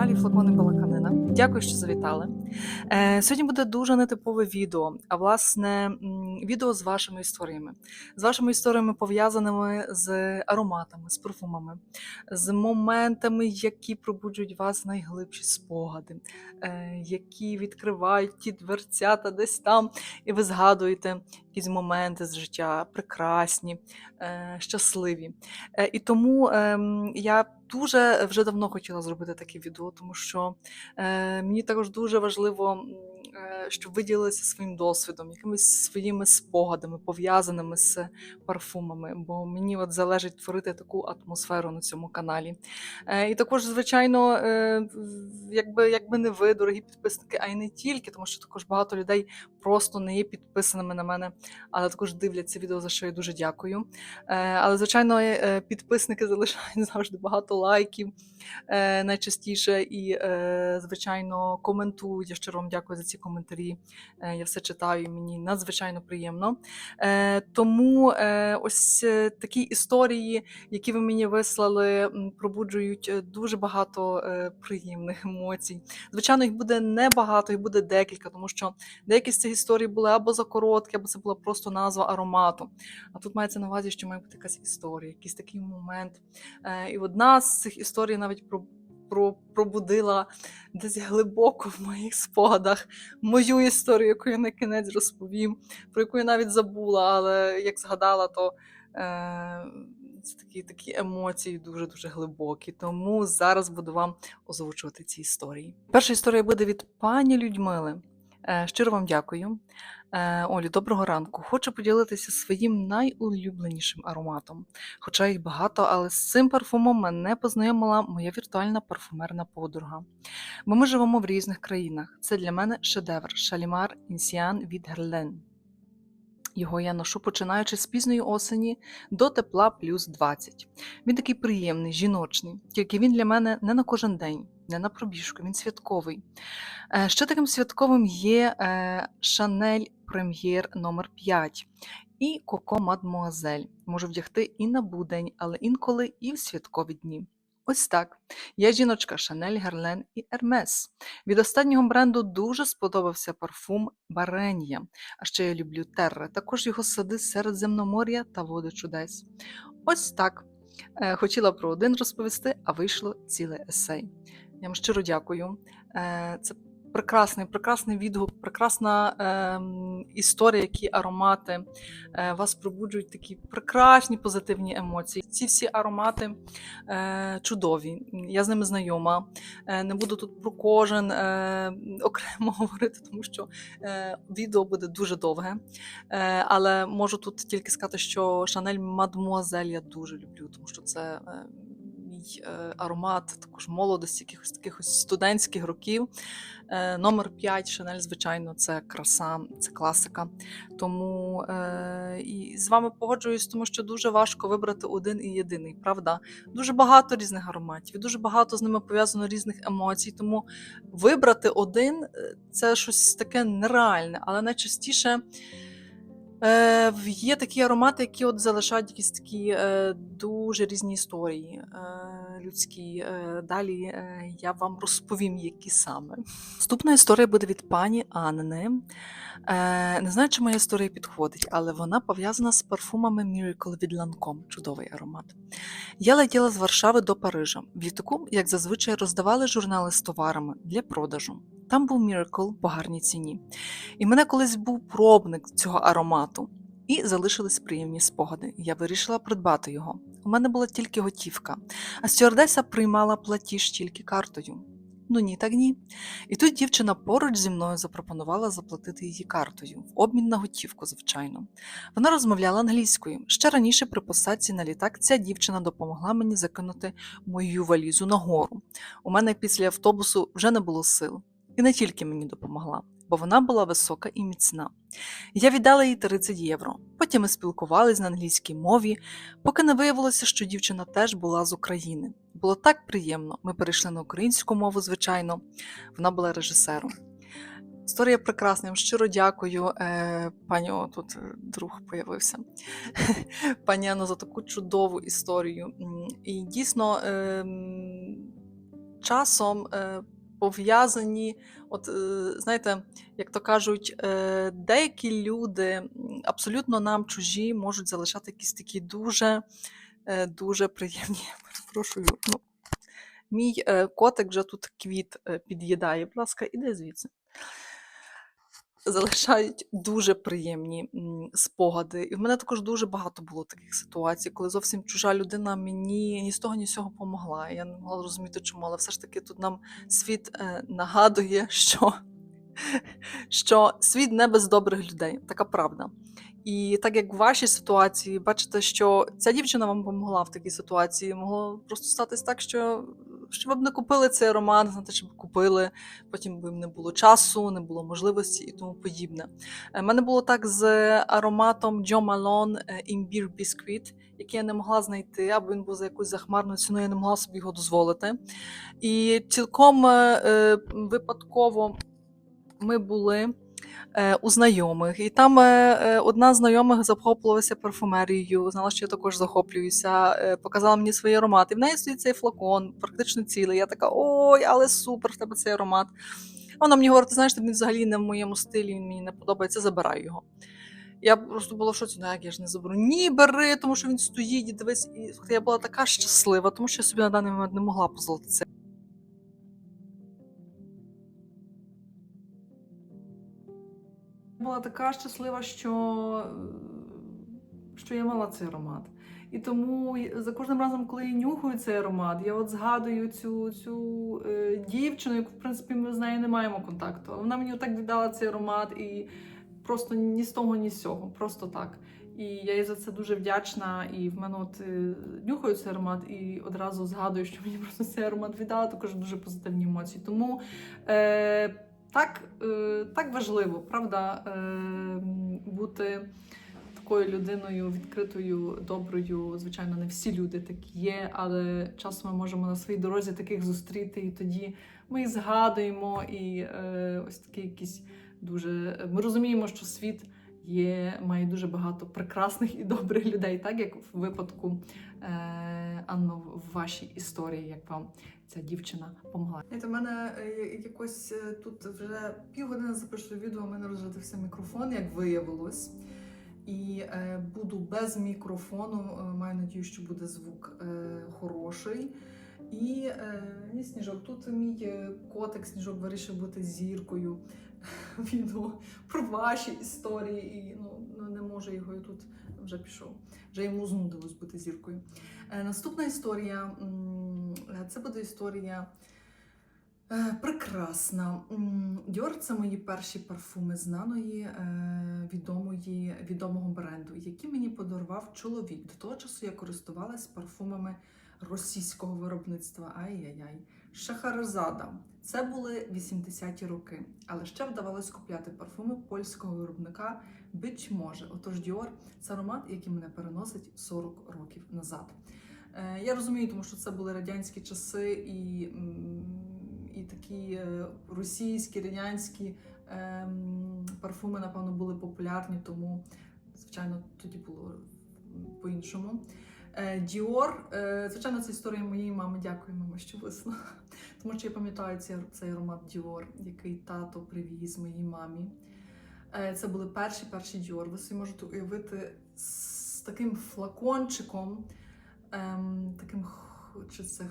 каналі Флакони Балаканина. Дякую, що завітали. Е, сьогодні буде дуже нетипове відео, а власне відео з вашими історіями, з вашими історіями пов'язаними з ароматами, з парфумами, з моментами, які пробуджують вас найглибші спогади, е, які відкривають ті дверцята десь там, і ви згадуєте якісь моменти з життя прекрасні, е, щасливі. І тому ем, я дуже вже давно хотіла зробити таке відео, тому що е, мені також дуже важливо, щоб ви ділилися своїм досвідом, якимись своїми спогадами, пов'язаними з парфумами, бо мені от залежить творити таку атмосферу на цьому каналі. Е, і також, звичайно, е, якби, якби не ви, дорогі підписники, а й не тільки, тому що також багато людей просто не є підписаними на мене, але також дивляться відео, за що я дуже дякую. Е, Але, звичайно, е, підписники залишають завжди багато лайків е, найчастіше і, е, звичайно, коментують. Я щиро вам дякую за ці коментарі. Е, Я все читаю, мені надзвичайно приємно. Е, Тому е, ось такі історії, які ви мені вислали, пробуджують дуже багато приємних емоцій. Звичайно, їх буде небагато, їх буде декілька, тому що деякі з цих історій були або закороткі, або це була просто назва аромату. А тут мається на увазі, що має бути якась історія, якийсь такий момент. І одна з цих історій навіть про. Про пробудила десь глибоко в моїх спогадах мою історію, яку я на кінець розповім, про яку я навіть забула, але як згадала, то е, це такі, такі емоції дуже дуже глибокі. Тому зараз буду вам озвучувати ці історії. Перша історія буде від пані Людмили. Е, Щиро вам дякую. Е, Олю, доброго ранку. Хочу поділитися своїм найулюбленішим ароматом. Хоча їх багато, але з цим парфумом мене познайомила моя віртуальна парфумерна подруга. Бо ми живемо в різних країнах. Це для мене шедевр Шалімар Інсіан від Герлен. Його я ношу починаючи з пізньої осені до тепла плюс 20. Він такий приємний, жіночний, тільки він для мене не на кожен день, не на пробіжку, він святковий. Е, Ще таким святковим є Шанель Прем'єр номер 5 і Коко Мадмуазель. Можу вдягти і на будень, але інколи і в святкові дні. Ось так. Я жіночка Шанель, Герлен і Ермес. Від останнього бренду дуже сподобався парфум Баренія. А ще я люблю терре, також його сади Середземномор'я та води чудес. Ось так. Е, Хотіла про один розповісти, а вийшло ціле есей. Я вам щиро дякую. Е, Це прекрасний, прекрасний відгук, прекрасна ем, історія, які аромати е, вас пробуджують такі прекрасні позитивні емоції. Ці всі аромати е, чудові. Я з ними знайома. Е, не буду тут про кожен е, окремо говорити, тому що е, відео буде дуже довге. Е, але можу тут тільки сказати, що Шанель Мадмуазель я дуже люблю, тому що це е, мій е, аромат також молодості, якихось таких студентських років. Е, номер 5 Шанель, звичайно, це краса, це класика. Тому е, і з вами погоджуюсь, тому що дуже важко вибрати один і єдиний, правда? Дуже багато різних ароматів, дуже багато з ними пов'язано різних емоцій. Тому вибрати один е, це щось таке нереальне, але найчастіше. Е, є такі аромати, які от залишають якісь такі е, дуже різні історії е, людські. Е, далі е, я вам розповім, які саме. Наступна історія буде від пані Анни. Е, не знаю, чи моя історія підходить, але вона пов'язана з парфумами Miracle від Lancome. Чудовий аромат. Я летіла з Варшави до Парижа. В літаку, як зазвичай, роздавали журнали з товарами для продажу. Там був Miracle по гарній ціні. І мене колись був пробник цього аромату. І залишились приємні спогади. Я вирішила придбати його. У мене була тільки готівка, а стюардеса приймала платіж тільки картою. Ну ні, так ні. І тут дівчина поруч зі мною запропонувала заплатити її картою, в обмін на готівку, звичайно. Вона розмовляла англійською. Ще раніше при посадці на літак ця дівчина допомогла мені закинути мою валізу нагору. У мене після автобусу вже не було сил. І не тільки мені допомогла, бо вона була висока і міцна. Я віддала їй 30 євро. Потім ми спілкувались на англійській мові, поки не виявилося, що дівчина теж була з України. Було так приємно. Ми перейшли на українську мову, звичайно. Вона була режисером. Історія прекрасна. Я вам щиро дякую, е, пані, о, тут е, друг появився. Пані Анно, за таку чудову історію. І дійсно. ем, часом е, пов'язані, от е, знаєте, як то кажуть, е, деякі люди абсолютно нам чужі можуть залишати якісь такі дуже, е, дуже приємні. Прошу, Ну, мій котик вже тут квіт під'їдає. Будь ласка, іди звідси. Залишають дуже приємні спогади. І в мене також дуже багато було таких ситуацій, коли зовсім чужа людина мені ні з того, ні з цього помогла. Я не могла зрозуміти, чому, але все ж таки тут нам світ е, нагадує, що, що світ не без добрих людей. Така правда. І так як в вашій ситуації, бачите, що ця дівчина вам допомогла в такій ситуації, могло просто статись так, що, що ви б не купили цей аромат, знаєте, щоб купили, потім би не було часу, не було можливості і тому подібне. У мене було так з ароматом Malone е, Imbir Biscuit, який я не могла знайти, або він був за якусь захмарну ціну, я не могла собі його дозволити. І цілком е, е, випадково ми були е, у знайомих, і там е, е, одна з знайомих захоплювалася парфумерією, знала, що я також захоплююся, показала мені свої аромати. В неї стоїть цей флакон, практично цілий. Я така, ой, але супер, в тебе цей аромат. Вона мені говорить, ти знаєш, він взагалі не в моєму стилі, він мені не подобається, забирай його. Я просто була в шоці, ну як я ж не заберу. Ні, бери, тому що він стоїть дивись. І я була така щаслива, тому що я собі на даний момент не могла дозволити це. Була така щаслива, що, що я мала цей аромат. І тому за кожним разом, коли я нюхаю цей аромат, я от згадую цю, цю е, дівчину, яку, в принципі, ми з нею не маємо контакту. Вона мені так віддала цей аромат і просто ні з того, ні з цього, просто так. І я їй за це дуже вдячна. І в мене от е, нюхаю цей аромат і одразу згадую, що мені просто цей аромат віддала, також дуже позитивні емоції. Тому е, так, е, так важливо, правда, е, бути такою людиною відкритою, доброю. Звичайно, не всі люди такі є, але часом ми можемо на своїй дорозі таких зустріти, і тоді ми їх згадуємо, і е, ось такі якісь дуже. Ми розуміємо, що світ є, має дуже багато прекрасних і добрих людей, так як в випадку Анно в вашій історії, як вам ця дівчина допомогла. Знаєте, у мене е, якось е, тут вже півгодини запишу відео, у мене розрядився мікрофон, як виявилось. І е, буду без мікрофону. е, Маю надію, що буде звук е, хороший. І е, сніжок. Тут мій котик сніжок вирішив бути зіркою відео про ваші історії. І ну, ну, не може його і тут вже пішов. Вже йому знудилось бути зіркою. Е, наступна історія це буде історія. Е, Прекрасна. Dior – це мої перші парфуми знаної е, відомої, відомого бренду, які мені подарував чоловік. До того часу я користувалась парфумами російського виробництва. Ай-яй-яй. Шахарзада. Це були 80-ті роки, але ще вдавалось купляти парфуми польського виробника Бич може. Отож, Dior – це аромат, який мене переносить 40 років назад. Е, Я розумію, тому що це були радянські часи і, і такі е, російські, радянські ем, парфуми, напевно, були популярні, тому, звичайно, тоді було по-іншому. Е, Діор, е, звичайно, це історія моєї мами. Дякую, мама, що висла. Тому що я пам'ятаю цей, аромат Діор, який тато привіз моїй мамі. Е, Це були перші перші Діор. Ви собі можете уявити з таким флакончиком ем, таким чи це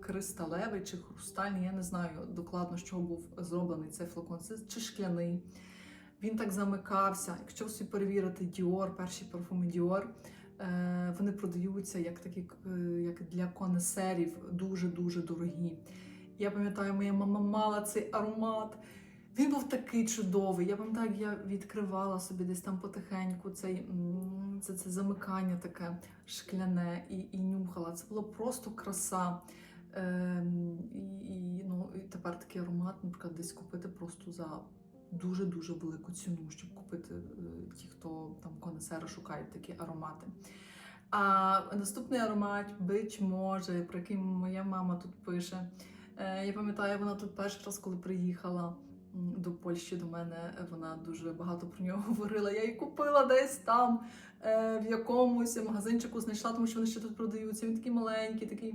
кристалевий чи хрустальний, я не знаю докладно, з чого був зроблений цей флакон. Це чи шкляний. Він так замикався. Якщо всі перевірити Dior, перші парфуми Dior, е, вони продаються як такі е, як для конесерів, дуже-дуже дорогі. Я пам'ятаю, моя мама мала цей аромат. Він був такий чудовий. Я пам'ятаю, як я відкривала собі десь там потихеньку цей, це, це замикання таке шкляне і, і нюхала. Це було просто краса. І, і, ну, і тепер такий аромат, наприклад, десь купити просто за дуже-дуже велику ціну, щоб купити е, ті, хто там конесери шукають такі аромати. А наступний аромат бич може, про який моя мама тут пише. Е, Я пам'ятаю, вона тут перший раз, коли приїхала до Польщі до мене, вона дуже багато про нього говорила. Я її купила десь там, е, в якомусь магазинчику знайшла, тому що вони ще тут продаються. Він такий маленький, такий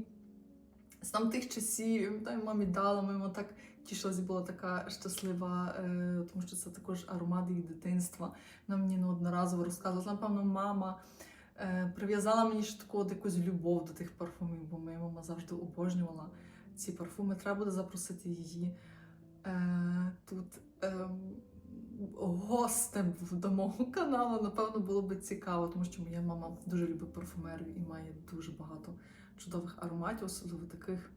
з там тих часів, я мамі дала, мама так тішилась, була така щаслива, е, тому що це також аромат її дитинства. Вона мені неодноразово розказувала. Напевно, мама е, прив'язала мені ще таку якусь любов до тих парфумів, бо моя мама завжди обожнювала ці парфуми. Треба буде запросити її е, тут. ем, Гостем до мого каналу, напевно, було би цікаво, тому що моя мама дуже любить парфумерію і має дуже багато чудових ароматів, особливо таких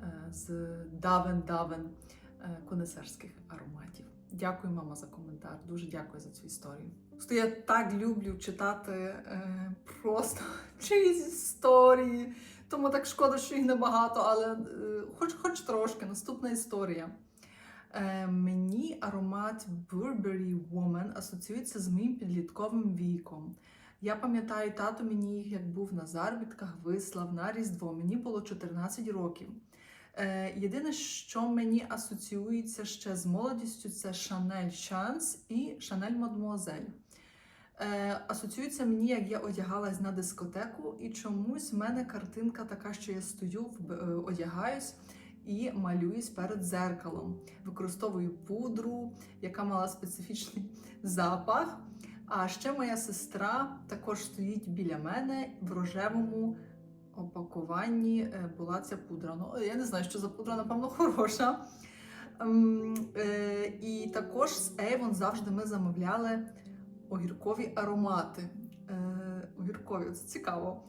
е, з давен-давен е, конесерських ароматів. Дякую, мама, за коментар. Дуже дякую за цю історію. Просто я так люблю читати е, просто чиїсь історії, тому так шкода, що їх небагато, але е, хоч, хоч трошки. Наступна історія. Е, мені аромат Burberry Woman асоціюється з моїм підлітковим віком. Я пам'ятаю, тато мені їх, як був на заробітках, вислав на Різдво. Мені було 14 років. Е, єдине, що мені асоціюється ще з молодістю, це Chanel Chance і Chanel Mademoiselle. Е, асоціюється мені, як я одягалась на дискотеку, і чомусь в мене картинка така, що я стою, е, одягаюсь і малююсь перед зеркалом. Використовую пудру, яка мала специфічний запах. А ще моя сестра також стоїть біля мене в рожевому опакуванні е, була ця пудра. Ну, я не знаю, що за пудра, напевно, хороша. Ем, е, І також з Avon завжди ми замовляли огіркові аромати. Е, Огіркові, це цікаво.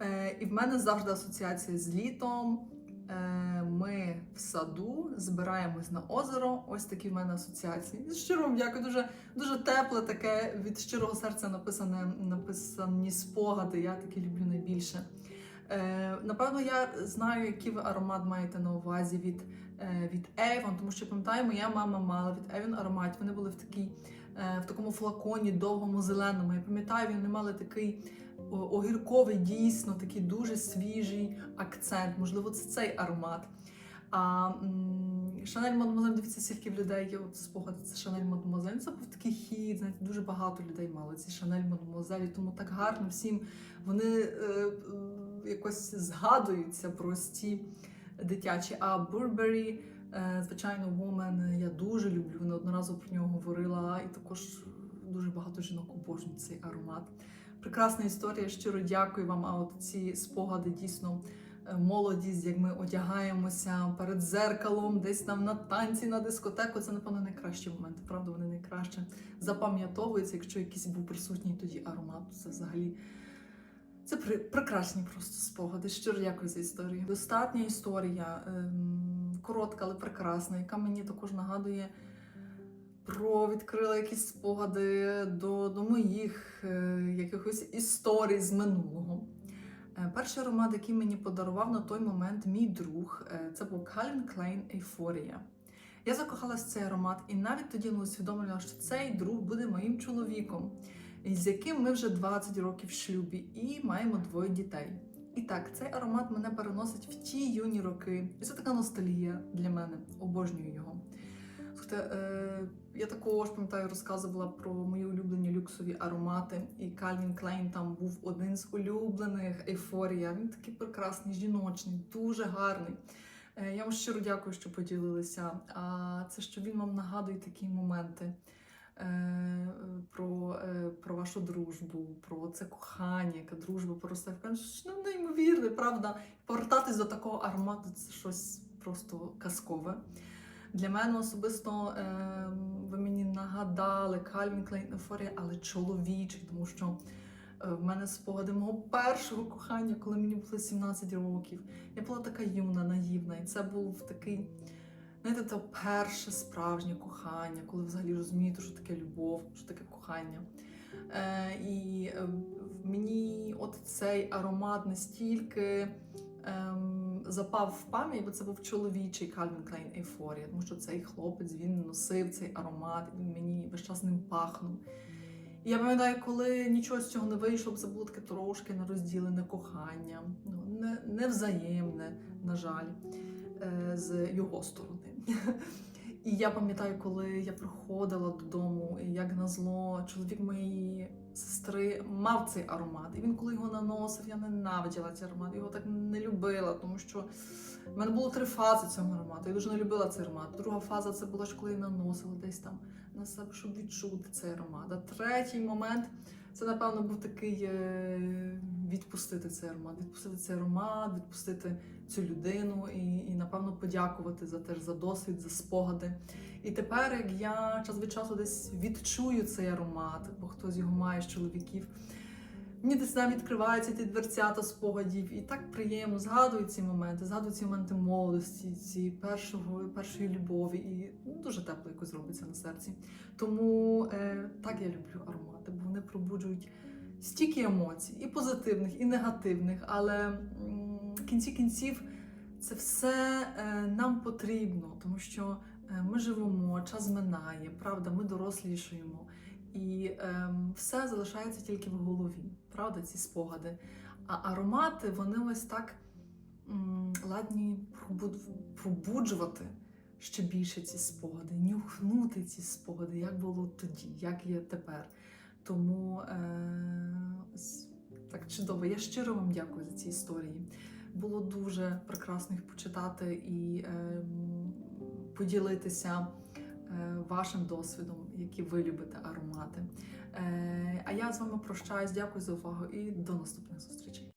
Е, І в мене завжди асоціація з літом. Е, Ми в саду збираємось на озеро. Ось такі в мене асоціації. Щиро дякую, дуже, дуже тепле, таке від щирого серця написане, написані спогади. Я такі люблю найбільше. Е, напевно, я знаю, який ви аромат маєте на увазі від, е, від Avon, тому що пам'ятаю, моя мама мала від Avon аромат. Вони були в такій, в такому флаконі довгому зеленому. Я пам'ятаю, вони мали такий огірковий, дійсно, такий дуже свіжий акцент. Можливо, це цей аромат. А Шанель Мадемуазель, дивіться, скільки в людей є от спогади, це Шанель Мадемуазель. Це був такий хід, знаєте, дуже багато людей мали ці Шанель Мадемуазель, і тому так гарно всім вони е, е, якось згадуються прості дитячі. А Burberry, е, звичайно, Woman я дуже люблю, неодноразово про нього говорила, і також дуже багато жінок обожнюють цей аромат. Прекрасна історія, щиро дякую вам. А от ці спогади дійсно е, молодість, як ми одягаємося перед зеркалом, десь там на танці, на дискотеку. Це, напевно, найкращі моменти. Правда, вони найкраще запам'ятовуються. Якщо якийсь був присутній тоді аромат, це взагалі. Це прекрасні просто спогади. Щиро дякую за історію. Достатня історія, ем, коротка, але прекрасна, яка мені також нагадує про відкрила якісь спогади до, до моїх е, якихось історій з минулого. Е, Перший аромат, який мені подарував на той момент мій друг, е, це був Calvin Klein Euphoria. Я закохалась в цей аромат і навіть тоді не усвідомлювала, що цей друг буде моїм чоловіком, з яким ми вже 20 років в шлюбі і маємо двоє дітей. І так, цей аромат мене переносить в ті юні роки. І це така ностальгія для мене. Обожнюю його. Слухайте, я також пам'ятаю, розказувала про мої улюблені люксові аромати, і Calvin Klein там був один з улюблених ейфорія. Він такий прекрасний, жіночний, дуже гарний. Е, Я вам щиро дякую, що поділилися. А це що він вам нагадує такі моменти е, про, е, про вашу дружбу, про це кохання, яка дружба просто ну, неймовірне, правда? Повертатись до такого аромату це щось просто казкове. Для мене особисто е, ви мені нагадали Calvin Klein Euphoria, але чоловічий, тому що е, в мене спогади мого першого кохання, коли мені було 17 років. Я була така юна, наївна, і це був такий, знаєте, це перше справжнє кохання, коли взагалі розумієте, що таке любов, що таке кохання. Е, і е, мені от цей аромат настільки ем, запав в пам'ять, бо це був чоловічий Calvin Klein Euphoria, тому що цей хлопець він носив цей аромат, він мені весь час ним пахнув. І я пам'ятаю, коли нічого з цього не вийшло, це було таке трошки нерозділене кохання, ну, не, невзаємне, на жаль, е, з його сторони. І я пам'ятаю, коли я приходила додому, як назло, чоловік моєї сестри мав цей аромат. І він, коли його наносив, я ненавиділа цей аромат. Його так не любила, тому що в мене було три фази цього аромату. Я дуже не любила цей аромат. Друга фаза це була ж коли я наносила десь там на себе, щоб відчути цей аромат. А третій момент це, напевно, був такий е, відпустити цей аромат, відпустити цей аромат, відпустити цю людину і, і напевно подякувати за теж за досвід, за спогади. І тепер, як я час від часу десь відчую цей аромат, бо хтось його має з чоловіків. Мені десь там відкриваються ті дверцята спогадів, і так приємно згадую ці моменти, згадую ці моменти молодості, ці першого, першої любові, і ну, дуже тепло якось робиться на серці. Тому е, так я люблю аромати, бо вони пробуджують стільки емоцій, і позитивних, і негативних, але в кінці кінців це все е, нам потрібно, тому що е, ми живемо, час минає, правда, ми дорослішаємо. І ем, все залишається тільки в голові, правда, ці спогади. А аромати, вони ось так м, ладні пробуджувати ще більше ці спогади, нюхнути ці спогади, як було тоді, як є тепер. Тому е, ось так чудово. Я щиро вам дякую за ці історії. Було дуже прекрасно їх почитати і ем, поділитися е, вашим досвідом, які ви любите аромати. Е, А я з вами прощаюсь. Дякую за увагу і до наступних зустрічей.